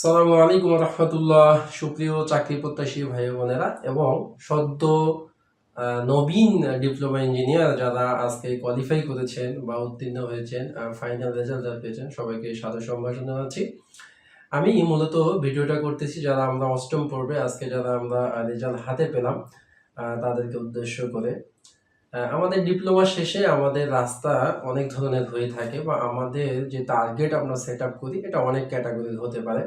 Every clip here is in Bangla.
সালামু আলাইকুম রহমতুল্লাহ। সুপ্রিয় চাকরি প্রত্যাশী ভাই বোনেরা, এবং সদ্য নবীন ডিপ্লোমা ইঞ্জিনিয়ার যারা আজকে কোয়ালিফাই করেছেন বা উত্তীর্ণ হয়েছেন ফাইনাল রেজাল্ট যারা পেয়েছেন, সবাইকে সাদর সম্ভাষণ জানাচ্ছি। আমি মূলত ভিডিওটা করতেছি যারা আমরা অষ্টম পর্বে, আজকে যারা আমরা রেজাল্ট হাতে পেলাম তাদেরকে উদ্দেশ্য করে। আমাদের ডিপ্লোমা শেষে আমাদের রাস্তা অনেক ধরনের হয়ে থাকে বা আমাদের যে টার্গেট আমরা সেট আপ করি, এটা অনেক ক্যাটাগরির হতে পারে।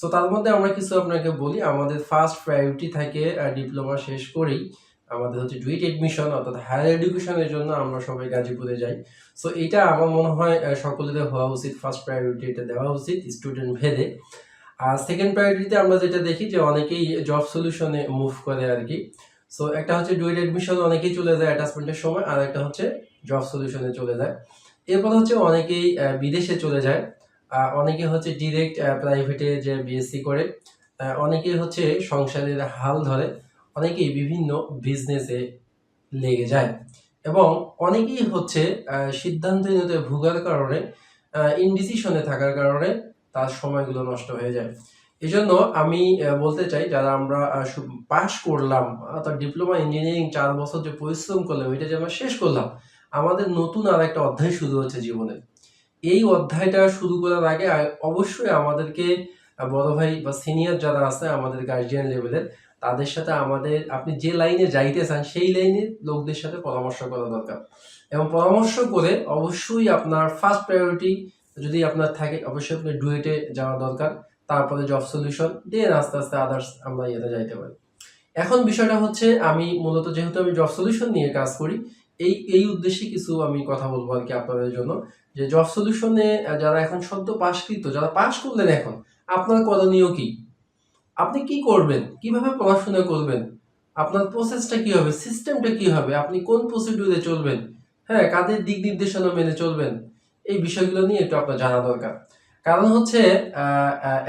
সো তার মধ্যে আমরা কিছু আপনাকে বলি, আমাদের ফার্স্ট প্রায়োরিটি থাকে ডিপ্লোমা শেষ করেই আমাদের হচ্ছে ডুইট এডমিশন অর্থাৎ হায়ার এডুকেশনের জন্য আমরা সবাই গাজীপুরে যাই। সো এটা আমার মনে হয় সকলের হওয়া উচিত ফার্স্ট প্রায়োরিটি এটা দেওয়া উচিত স্টুডেন্ট ভেদে। আর সেকেন্ড প্রায়োরিটিতে আমরা যেটা দেখি যে অনেকেই জব সলিউশনে মুভ করে আর কি। সো একটা হচ্ছে ডুয়েট এডমিশন অনেকেই চলে যায় অ্যাটাচমেন্টের সময়, আর একটা হচ্ছে জব সলিউশনে চলে যায়। এরপর হচ্ছে অনেকেই বিদেশে চলে যায়। অনেকে হচ্ছে ডিরেক্ট প্রাইভেটে যে বিএসসি করে অনেকে হচ্ছে সংসারের হাল ধরে, অনেকেই বিভিন্ন বিজনেসে লেগে যায়। এবং অনেকেই হচ্ছে সিদ্ধান্তহীনতায় ভোগার কারণে ইনডিসিশনে থাকার কারণে তার সময়গুলো নষ্ট হয়ে যায়। এই জন্য আমি বলতে চাই যারা আমরা পাশ করলাম, অর্থাৎ ডিপ্লোমা ইঞ্জিনিয়ারিং চার বছর যে পরিশ্রম করলাম, এটা যে আমরা শেষ করলাম, আমাদের নতুন আর একটা অধ্যায় শুরু হচ্ছে জীবনে। এই অধ্যায়টা শুরু করার আগে অবশ্যই আমাদেরকে বড় ভাই বা সিনিয়র যারা আছে, আমাদের গার্জিয়ান লেভেলের তাদের সাথে আমাদের, আপনি যে লাইনে যাইতে চান, সেই লাইনের লোকদের সাথে পরামর্শ করা দরকার। এবং পরামর্শ করে অবশ্যই আপনার ফার্স্ট প্রায়োরিটি যদি আপনার থাকে, অবশ্যই আপনি ডুয়েটে যাওয়া দরকার। তারপরে জব সলিউশন দেন আস্তে আস্তে আদার্স আমরা ইয়েতে যাইতে পারি। এখন বিষয়টা হচ্ছে, আমি মূলত যেহেতু আমি জব সলিউশন নিয়ে কাজ করি, এই এই উদ্দেশ্যে কিছু আমি কথা বলব আর কি আপনাদের জন্য। যে জব সলিউশনে যারা এখন সদ্য পাশকৃত, যারা পাশ করলেন এখন, আপনার করণীয় কি? আপনি কি করবেন? কীভাবে পড়াশোনা করবেন? আপনার প্রসেসটা কি হবে? সিস্টেমটা কি হবে? আপনি কোন প্রসিডিউরে চলবেন? হ্যাঁ কাদের দিক নির্দেশনা মেনে চলবেন? এই বিষয়গুলো নিয়ে একটু আপনার জানা দরকার। কারণ হচ্ছে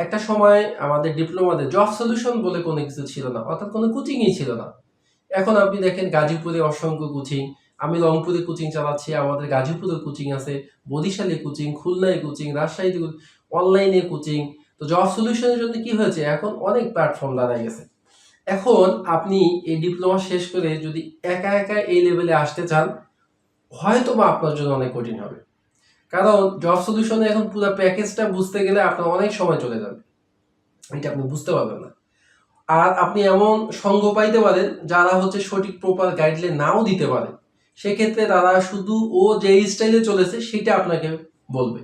একটা সময় আমাদের ডিপ্লোমাতে জব সলিউশন বলে কোনো কিছু ছিল না, অর্থাৎ কোনো কোচিংই ছিল না। এখন আপনি দেখেন গাজীপুরে অসংখ্য কোচিং আমি রংপুরে কোচিং চালাচ্ছি, আমাদের গাজীপুরে কোচিং আছে, বরিশালে কোচিং খুলনায় কোচিং রাজশাহীতে অনলাইনে কোচিং তো জব সলিউশনের জন্য কি হয়েছে? এখন অনেক প্ল্যাটফর্ম দাঁড়ায় গেছে। এখন আপনি এই ডিপ্লোমা শেষ করে যদি একা একা এই লেভেলে আসতে চান হয়তো বা আপনার জন্য অনেক কঠিন হবে। কারণ জব সলিউশনে এখন পুরো প্যাকেজটা বুঝতে গেলে আপনার অনেক সময় চলে যাবে। এটা আপনি বুঝতে পারবেন না। আর আপনি এমন সঙ্গ পাইতে পারেন, যারা হচ্ছে সঠিক প্রপার গাইডলাইন নাও দিতে পারে। সেক্ষেত্রে তারা শুধু ও যে স্টাইলে চলেছে, সেটা আপনাকে বলবে।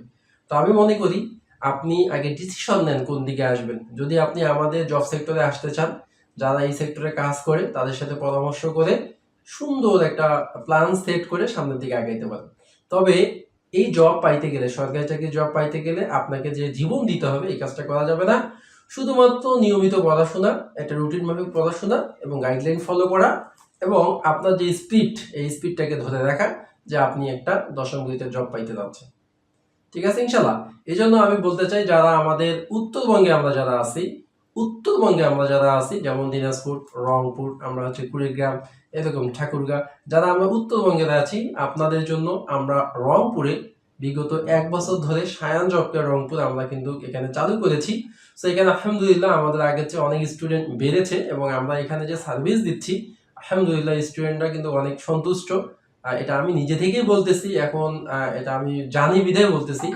তো আমি মনে করি, আপনি আগে ডিসিশন নেন কোন দিকে আসবেন। যদি আপনি আমাদের জব সেক্টরে আসতে চান, যারা এই সেক্টরে কাজ করে, তাদের সাথে পরামর্শ করে সুন্দর একটা প্ল্যান সেট করে সামনের দিকে আগাইতে পারেন। তবে এই জব পাইতে গেলে, সরকারি চাকরি জব পাইতে গেলে আপনাকে যে জীবন দিতে হবে, এই কাজটা করা যাবে না। শুধুমাত্র নিয়মিত পড়াশোনা একটা রুটিন মাফিক পড়াশোনা এবং গাইডলাইন ফলো করা এবং আপনার যে স্পিড এই স্পিডটাকে ধরে রাখা যে আপনি একটা দশম গ্রেডের জব পাইতে যাচ্ছেন। ঠিক আছে ইনশাল্লাহ এই জন্য আমি বলতে চাই, যারা আমাদের উত্তরবঙ্গে আমরা যারা আছি, উত্তরবঙ্গে আমরা যারা আছি, যেমন দিনাজপুর, রংপুর, আমরা হচ্ছে কুড়িগ্রাম এরকম ঠাকুরগাঁ। যারা আমরা উত্তরবঙ্গে আছি, আপনাদের জন্য আমরা রংপুরে বিগত এক বছর ধরে সায়ান জবকেয়ার রংপুর আমরা কিন্তু এখানে চালু করেছি। সো এখানে আলহামদুলিল্লাহ আমাদের আগের চেয়ে অনেক স্টুডেন্ট বেড়েছে এবং আমরা এখানে যে সার্ভিস দিচ্ছি, আলহামদুলিল্লাহ স্টুডেন্টরা কিন্তু অনেক সন্তুষ্ট। এটা আমি নিজে থেকেই বলতেছি, এখন এটা আমি জানি বিধায় বলতেছি।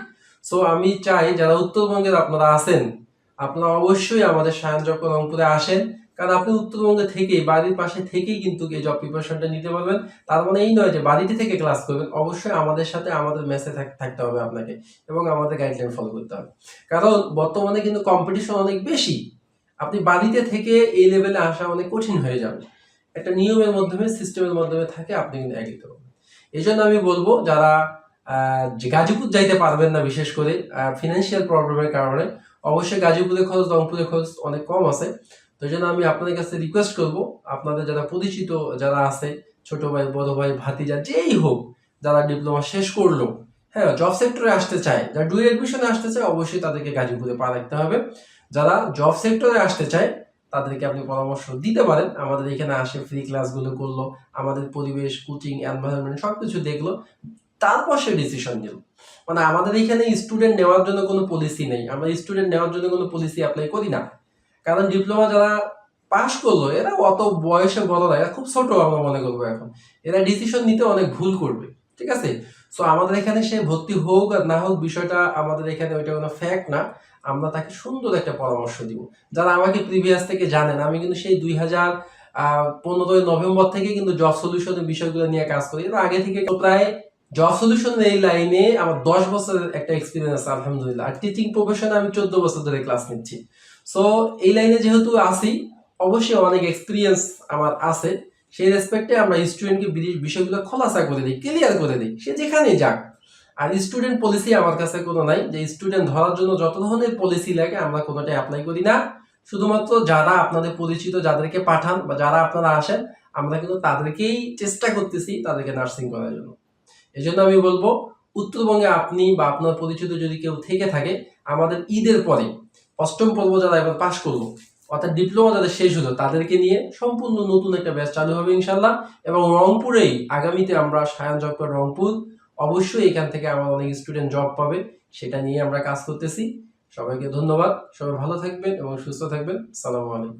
সো আমি চাই যারা উত্তরবঙ্গের আপনারা আছেন, আপনারা অবশ্যই আমাদের সায়ন জব রংপুরে আসেন। কারণ আপনি উত্তরবঙ্গে থেকেই, বাড়ির পাশে থেকেই কিন্তু এই জব প্রিপারেশনটা নিতে পারবেন। তার মানে এই নয় যে বাড়িতে থেকে ক্লাস করবেন, অবশ্যই আমাদের সাথে আমাদের মেসে থাকতে হবে আপনাকে এবং আমাদের গাইডলাইন ফলো করতে হবে। কারণ বর্তমানে কিন্তু কম্পিটিশন অনেক বেশি। আপনি বাড়িতে থেকে এই লেভেলে আসা অনেক কঠিন হয়ে যাবে। একটা নিয়মের মাধ্যমে সিস্টেমের মাধ্যমে থাকে, আপনি কিন্তু এগিয়ে পারবেন। এই জন্য আমি বলব, যারা গাজীপুর যাইতে পারবেন না বিশেষ করে ফিনান্সিয়াল প্রবলেমের কারণে, অবশ্যই গাজীপুরের খরচ রংপুরের খরচ অনেক কম আছে। তো জন্য আমি আপনাদের কাছে রিকোয়েস্ট করব, আপনাদের যারা পরিচিত, যারা আছে, ছোট ভাই, বড় ভাই, ভাতিজা, যেই হোক, যারা ডিপ্লোমা শেষ করল হ্যাঁ জব সেক্টরে আসতে চায়, যারা ডুই এডমিশনে আসতে চায়, অবশ্যই তাদেরকে গাজীপুরে পা রাখতে হবে। যারা জব সেক্টরে আসতে চায়, তাদেরকে আপনি পরামর্শ দিতে পারেন। আমাদের এখানে আসে ফ্রি ক্লাসগুলো করল, আমাদের পরিবেশ কোচিং এনভায়রনমেন্ট সব কিছু দেখল তারপর সে ডিসিশন নিল। মানে আমাদের এখানে স্টুডেন্ট নেওয়ার জন্য কোনো পলিসি নেই। আমরা স্টুডেন্ট নেওয়ার জন্য কোনো পলিসি অ্যাপ্লাই করি না। কারণ ডিপ্লোমা যারা পাশ করল, এরা অত বয়সে বড় না, এরা খুব ছোট আমরা মনে করব এখন। এরা ডিসিশন নিতে অনেক ভুল করবে, ঠিক আছে? সো আমাদের এখানে সে ভর্তি হোক আর না হোক, বিষয়টা আমাদের এখানে ওইটা কোনো ফ্যাক্ট না। আমরা তাকে সুন্দর একটা পরামর্শ দিব। যারা আমাকে প্রিভিয়াস থেকে জানেন, আমি কিন্তু সেই দুই হাজার পনেরোই নভেম্বর থেকে কিন্তু জব সলিউশনের বিষয়গুলো নিয়ে কাজ করি। এর আগে থেকে প্রায় জব সলিউশনের এই লাইনে আমার দশ বছরের একটা এক্সপিরিয়েন্স আছে আলহামদুলিল্লাহ। আর টিচিং প্রফেশনে আমি চোদ্দ বছর ধরে ক্লাস নিচ্ছি। সো এই লাইনে যেহেতু আসি অবশ্যই অনেক এক্সপিরিয়েন্স আমার আছে। সেই রেসপেক্টে আমরা স্টুডেন্টকে বিষয়গুলো খোলাসা করে দিই ক্লিয়ার করে দিই, সে যেখানেই যাক। আর স্টুডেন্ট পলিসি আমার কাছে কোনো নাই, যে স্টুডেন্ট ধরার জন্য যত ধরনের পলিসি লাগে, আমরা কোনোটাই অ্যাপ্লাই করি না। শুধুমাত্র যারা আপনাদের পরিচিত, যাদেরকে পাঠান বা যারা আপনারা আসেন, আমরা কিন্তু তাদেরকেই চেষ্টা করতেছি তাদেরকে নার্সিং করার জন্য। এই জন্য আমি বলব, উত্তরবঙ্গে আপনি বা আপনার পরিচিত যদি কেউ থেকে থাকে, আমাদের ঈদের পরে অষ্টম পর্ব যারা এবার পাশ করব অর্থাৎ ডিপ্লোমা যাদের শেষ হলো, তাদেরকে নিয়ে সম্পূর্ণ নতুন একটা ব্যাচ চালু হবে ইনশাল্লাহ এবং রংপুরেই আগামীতে আমরা সায়ন জব রংপুর, অবশ্যই এখান থেকে আমার অনেক স্টুডেন্ট জব পাবে, সেটা নিয়ে আমরা কাজ করতেছি। সবাইকে ধন্যবাদ। সবাই ভালো থাকবেন এবং সুস্থ থাকবেন। সালামু আলাইকুম।